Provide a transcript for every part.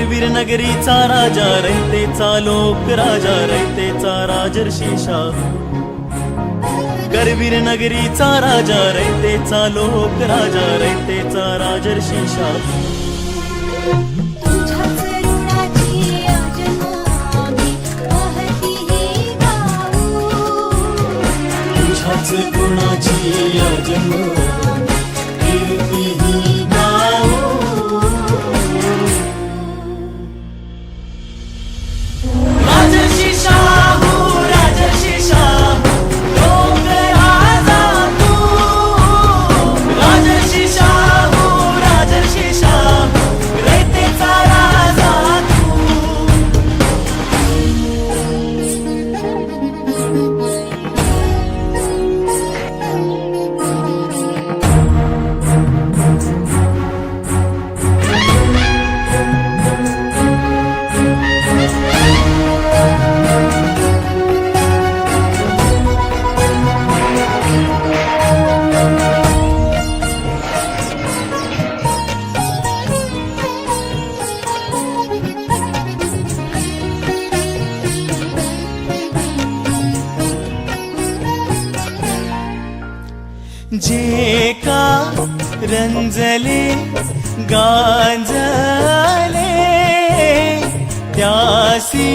नगरीचा राजा रयतेचा लोक राजा रयतेचा राजर्षीशा करवीर नगरीचा राजा रयतेचा लोक राजा रयतेचा राजर्षीशा तुझ्याच गुणाची अजन्म कीर्ती जे का रंजले गांजले त्यासी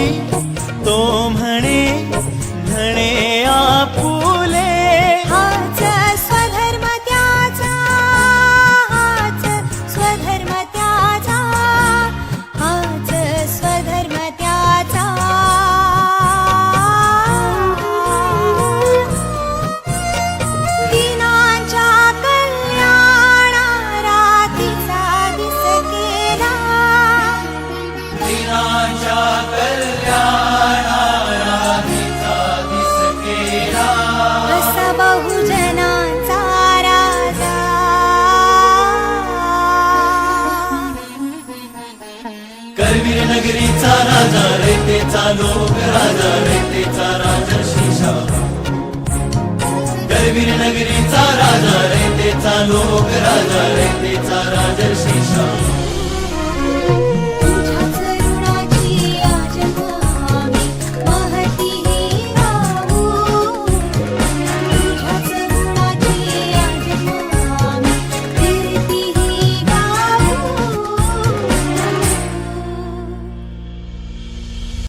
रयतेचा राजा रयतेचा राजा शिशा. करवीर नगरीचा राजा रयतेचा लोक राजा रयतेचा राजा शिशा.